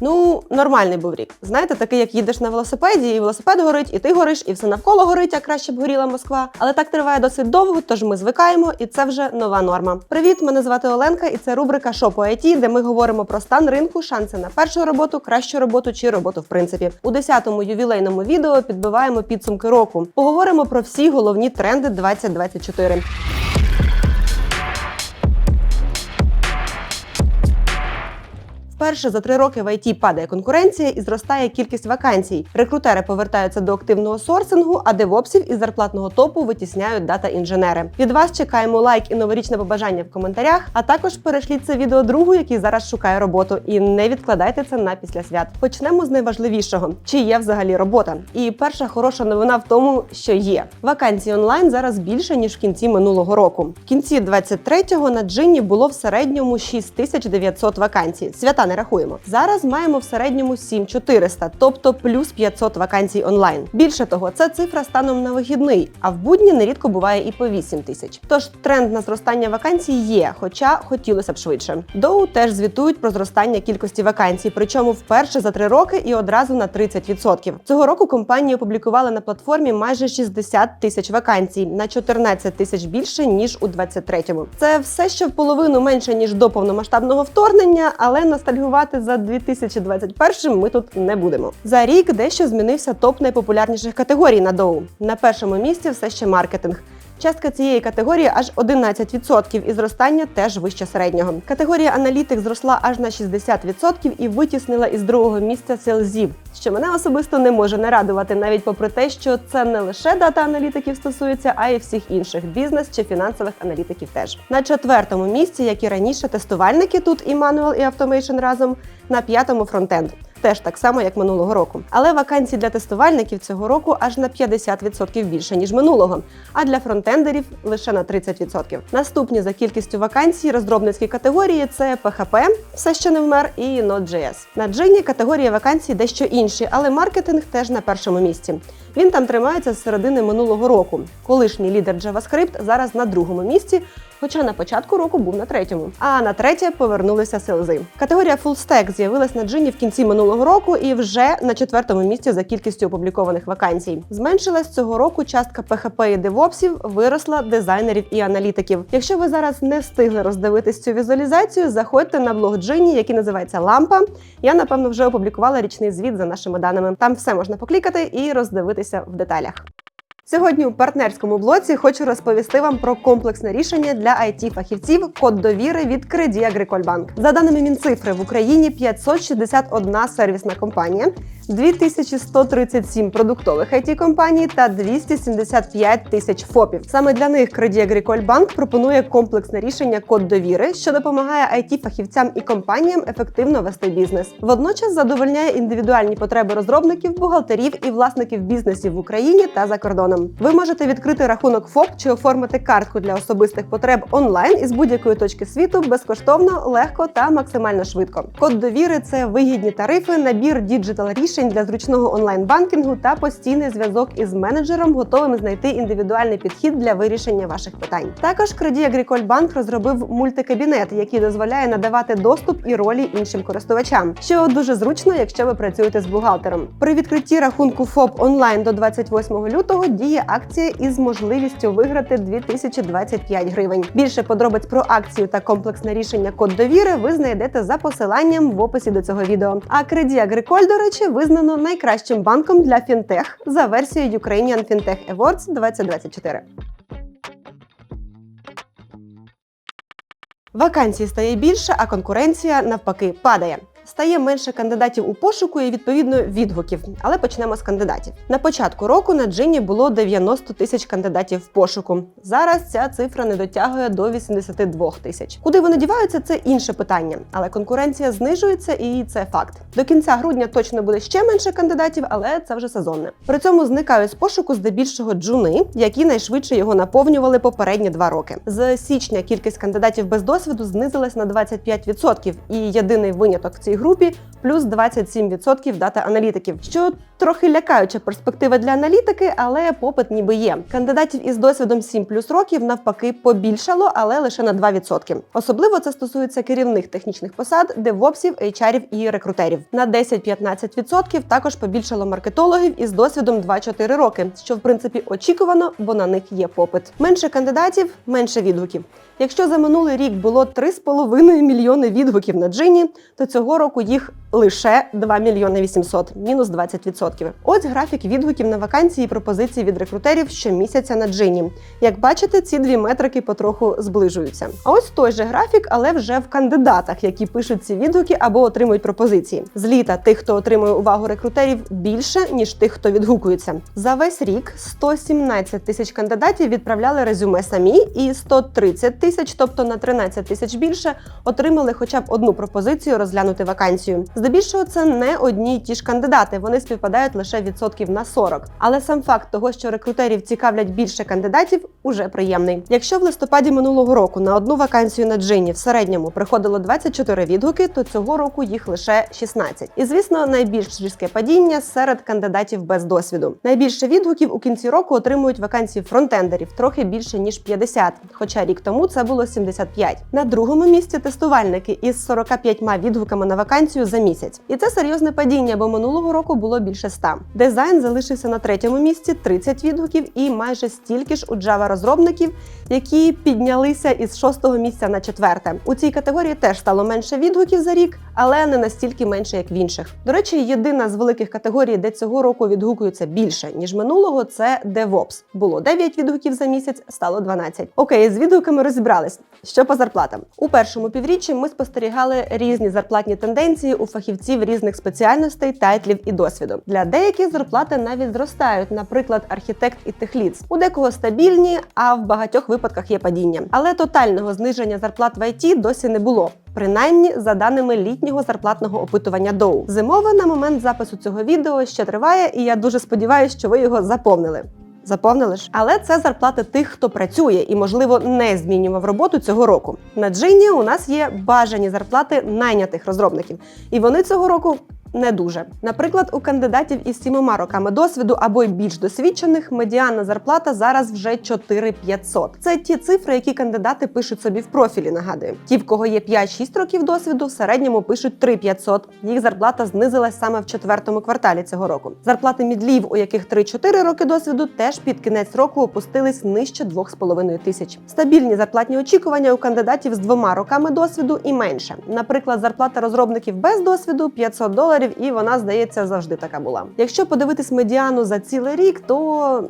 Ну, нормальний був рік. Знаєте, такий, як їдеш на велосипеді, і велосипед горить, і ти гориш, і все навколо горить, а краще б горіла Москва. Але так триває досить довго, тож ми звикаємо, і це вже нова норма. Привіт, мене звати Оленка, і це рубрика «Що по IT», де ми говоримо про стан ринку, шанси на першу роботу, кращу роботу чи роботу в принципі. У 10-му ювілейному відео підбиваємо підсумки року. Поговоримо про всі головні тренди 2024. Вперше за три роки в ІТ падає конкуренція і зростає кількість вакансій. Рекрутери повертаються до активного сорсингу, а девопсів із зарплатного топу витісняють дата-інженери. Від вас чекаємо лайк і новорічне побажання в коментарях. А також перешліть це відео другу, який зараз шукає роботу, і не відкладайте це на після свят. Почнемо з найважливішого: чи є взагалі робота. І перша хороша новина в тому, що є вакансій онлайн зараз більше ніж в кінці минулого року. В кінці 23-го на джині було в середньому 6900 вакансій. Свята не рахуємо. Зараз маємо в середньому 7400, тобто плюс 500 вакансій онлайн. Більше того, це цифра станом на вихідний, а в будні нерідко буває і по 8 тисяч. Тож тренд на зростання вакансій є, хоча хотілося б швидше. Доу теж звітують про зростання кількості вакансій, причому вперше за три роки і одразу на 30%. Цього року компанії опублікували на платформі майже 60 тисяч вакансій на 14 тисяч більше ніж у 23-му. Це все ще в половину менше ніж до повномасштабного вторгнення, але ностальгувати за 2021 ми тут не будемо. За рік дещо змінився топ найпопулярніших категорій на доу. На першому місці все ще маркетинг. Частка цієї категорії аж 11% і зростання теж вище середнього. Категорія аналітик зросла аж на 60% і витіснила із другого місця селзів, що мене особисто не може не радувати, навіть попри те, що це не лише дата аналітиків стосується, а й всіх інших бізнес чи фінансових аналітиків теж. На четвертому місці, як і раніше, тестувальники тут і Manual, і Automation разом, на п'ятому фронтенд. Теж так само, як минулого року. Але вакансій для тестувальників цього року аж на 50% більше, ніж минулого, а для фронтендерів лише на 30%. Наступні за кількістю вакансій розробницькі категорії це PHP, все ще не вмер, і Node.js. На Джині категорії вакансій дещо інші, але маркетинг теж на першому місці. Він там тримається з середини минулого року. Колишній лідер JavaScript зараз на другому місці, хоча на початку року був на третьому. А на третє повернулися селзи. Категорія Full Stack з'явилась на Джині в кінці минулого року і вже на четвертому місці за кількістю опублікованих вакансій. Зменшилась цього року частка PHP і девопсів, виросла дизайнерів і аналітиків. Якщо ви зараз не встигли роздивитись цю візуалізацію, заходьте на блог Джині, який називається Лампа. Я напевно вже опублікувала річний звіт за нашими даними. Там все можна поклікати і роздивитися в деталях. Сьогодні у партнерському блоці хочу розповісти вам про комплексне рішення для it фахівців код довіри від Credit Agricole Bank. За даними Мінцифри, в Україні 561 сервісна компанія, 2137 продуктових it компаній та 275 тисяч ФОПів. Саме для них Credit Agricole Bank пропонує комплексне рішення код довіри, що допомагає it фахівцям і компаніям ефективно вести бізнес. Водночас задовольняє індивідуальні потреби розробників, бухгалтерів і власників бізнесів в Україні та за кордоном. Ви можете відкрити рахунок ФОП чи оформити картку для особистих потреб онлайн із будь-якої точки світу безкоштовно, легко та максимально швидко. Код довіри це вигідні тарифи, набір діджитал рішень для зручного онлайн-банкінгу та постійний зв'язок із менеджером, готовим знайти індивідуальний підхід для вирішення ваших питань. Також Credit Agricole Bank розробив мультикабінет, який дозволяє надавати доступ і ролі іншим користувачам, що дуже зручно, якщо ви працюєте з бухгалтером. При відкритті рахунку ФОП онлайн до 28 лютого діє акція із можливістю виграти 2025 гривень. Більше подробиць про акцію та комплексне рішення код довіри ви знайдете за посиланням в описі до цього відео. А Credit Agricole, до речі, визнано найкращим банком для фінтех за версією Ukrainian Fintech Awards 2024. Вакансій стає більше, а конкуренція навпаки падає. Стає менше кандидатів у пошуку і відповідно відгуків. Але почнемо з кандидатів. На початку року на Джині було 90 тисяч кандидатів в пошуку. Зараз ця цифра не дотягує до 82 тисяч. Куди вони діваються, це інше питання. Але конкуренція знижується, і це факт. До кінця грудня точно буде ще менше кандидатів, але це вже сезонне. При цьому зникають з пошуку здебільшого джуни, які найшвидше його наповнювали попередні два роки. З січня кількість кандидатів без досвіду знизилась на 25%, і єдиний виняток в цій групі, плюс 27% дата-аналітиків, що трохи лякаюча перспектива для аналітики, але попит ніби є. Кандидатів із досвідом 7 плюс років навпаки побільшало, але лише на 2%. Особливо це стосується керівних технічних посад, девопсів, HR і рекрутерів. На 10-15% також побільшало маркетологів із досвідом 2-4 роки, що в принципі очікувано, бо на них є попит. Менше кандидатів, менше відгуків. Якщо за минулий рік було 3,5 мільйони відгуків на джині, то цього року їх лише 2 мільйони 800, мінус 20%. Ось графік відгуків на вакансії і пропозиції від рекрутерів щомісяця на джині. Як бачите, ці дві метрики потроху зближуються. А ось той же графік, але вже в кандидатах, які пишуть ці відгуки або отримують пропозиції. З літа тих, хто отримує увагу рекрутерів, більше ніж тих, хто відгукується. За весь рік 117 тисяч кандидатів відправляли резюме самі, і 130 тисяч, тобто на 13 тисяч більше, отримали хоча б одну пропозицію розглянути вакансію. Здебільшого це не одні й ті ж кандидати, вони співпадають лише відсотків на 40. Але сам факт того, що рекрутерів цікавлять більше кандидатів, уже приємний. Якщо в листопаді минулого року на одну вакансію на джині в середньому приходило 24 відгуки, то цього року їх лише 16. І звісно, найбільш різке падіння серед кандидатів без досвіду. Найбільше відгуків у кінці року отримують вакансії фронтендерів, трохи більше ніж 50, хоча рік тому це було 75. На другому місці тестувальники із 45 відгуками на вакансію за місяць. І це серйозне падіння, бо минулого року було більше 100. Дизайн залишився на третьому місці 30 відгуків і майже стільки ж у Java розробників, які піднялися із шостого місця на четверте. У цій категорії теж стало менше відгуків за рік, але не настільки менше, як в інших. До речі, єдина з великих категорій, де цього року відгукуються більше ніж минулого, це DevOps. Було 9 відгуків за місяць, стало 12. Окей, з відгуками розібрались. Що по зарплатам у першому півріччі ми спостерігали різні зарплатні тенденції у фахівців різних спеціальностей, тайтлів і досвіду. Для деяких зарплати навіть зростають, наприклад, архітект і техліц. У декого стабільні, а в багатьох випадках є падіння. Але тотального зниження зарплат в ІТ досі не було. Принаймні, за даними літнього зарплатного опитування Доу. Зимове на момент запису цього відео ще триває, і я дуже сподіваюся, що ви його заповнили. Заповнили ж, але це зарплати тих, хто працює і, можливо, не змінював роботу цього року. На джині у нас є бажані зарплати найнятих розробників, і вони цього року. Не дуже. Наприклад, у кандидатів із сімома роками досвіду або й більш досвідчених медіанна зарплата зараз вже 4500. Це ті цифри, які кандидати пишуть собі в профілі. Нагадую, ті, в кого є 5-6 років досвіду, в середньому пишуть 3500. Їх зарплата знизилась саме в четвертому кварталі цього року. Зарплати мідлів, у яких 3-4 роки досвіду, теж під кінець року опустились нижче 2,5 тисяч. Стабільні зарплатні очікування у кандидатів з двома роками досвіду і менше. Наприклад, зарплата розробників без досвіду 500 доларів, і вона здається завжди така була. Якщо подивитись медіану за цілий рік, то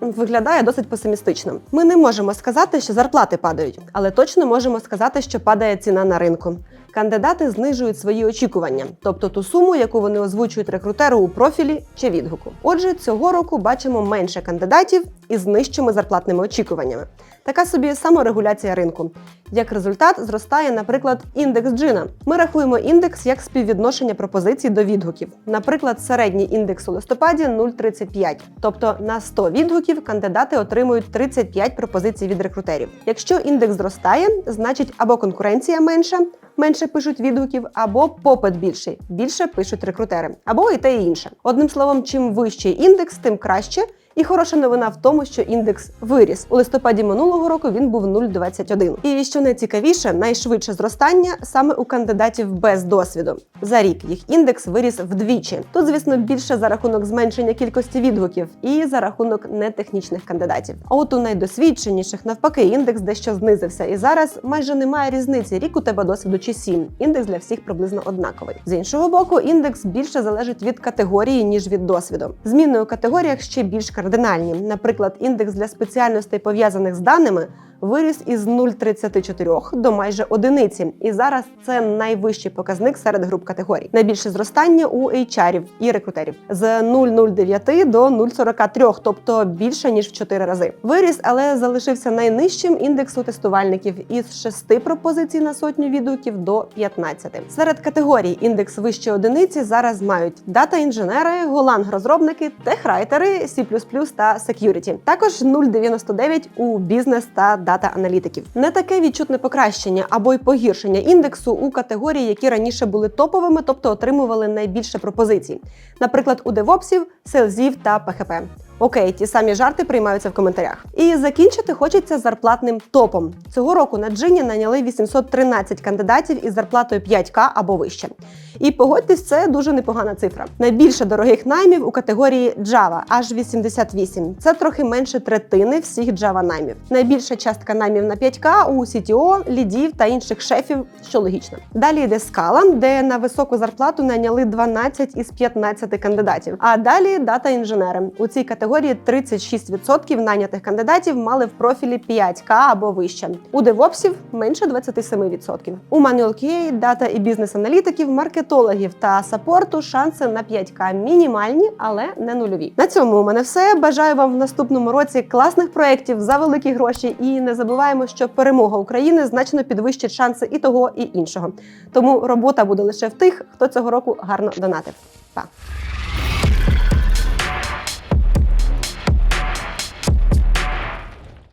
Виглядає досить песимістично. Ми не можемо сказати, що зарплати падають, але точно можемо сказати, що падає ціна на ринку. Кандидати знижують свої очікування, тобто ту суму, яку вони озвучують рекрутеру у профілі чи відгуку. Отже, цього року бачимо менше кандидатів із нижчими зарплатними очікуваннями. Така собі саморегуляція ринку. Як результат, зростає, наприклад, індекс джина. Ми рахуємо індекс як співвідношення пропозицій до відгуків. Наприклад, середній індекс у листопаді 0,35. Тобто на 100 відгуків кандидати отримують 35 пропозицій від рекрутерів. Якщо індекс зростає, значить або конкуренція менша. Менше пишуть відгуків, або попит більший, більше пишуть рекрутери, або і те і інше. Одним словом, чим вищий індекс, тим краще. І хороша новина в тому, що індекс виріс у листопаді минулого року. Він був 0,21. І що найцікавіше, найшвидше зростання саме у кандидатів без досвіду. За рік їх індекс виріс вдвічі. Тут, звісно, більше за рахунок зменшення кількості відгуків і за рахунок нетехнічних кандидатів. А от у найдосвідченіших навпаки індекс дещо знизився. І зараз майже немає різниці. Рік у тебе досвіду чи сім. Індекс для всіх приблизно однаковий. З іншого боку, індекс більше залежить від категорії ніж від досвіду. Зміни у категоріях ще більш кардинальні. Наприклад, індекс для спеціальностей пов'язаних з даними виріс із 0,34 до майже одиниці, і зараз це найвищий показник серед груп категорій. Найбільше зростання у HR і рекрутерів з 0,09 до 0,43, тобто більше ніж в 4 рази. Виріс, але залишився найнижчим індексу тестувальників із 6 пропозицій на сотню відгуків до 15. Серед категорій індекс вище одиниці зараз мають дата-інженери, голанг-розробники, техрайтери, C++ та security. Також 0,99 у бізнес та дата-аналітиків. Не таке відчутне покращення або й погіршення індексу у категорії, які раніше були топовими, тобто отримували найбільше пропозицій. Наприклад, у девопсів, селзів та ПХП. Окей, ті самі жарти приймаються в коментарях. І закінчити хочеться зарплатним топом. Цього року на джині наняли 813 кандидатів із зарплатою 5К або вище. І погодьтесь, це дуже непогана цифра. Найбільше дорогих наймів у категорії Java – аж 88. Це трохи менше третини всіх Java наймів. Найбільша частка наймів на 5К у CTO, лідів та інших шефів, що логічно. Далі йде скала, де на високу зарплату найняли 12 із 15 кандидатів. А далі дата інженери. У цій категорії 36% найнятих кандидатів мали в профілі 5К або вище. У девопсів менше 27%. У Manual QA, дата і бізнес-аналітиків, маркетологів та саппорту шанси на 5К мінімальні, але не нульові. На цьому у мене все. Бажаю вам в наступному році класних проєктів за великі гроші. І не забуваємо, що перемога України значно підвищить шанси і того, і іншого. Тому робота буде лише в тих, хто цього року гарно донатив. Па!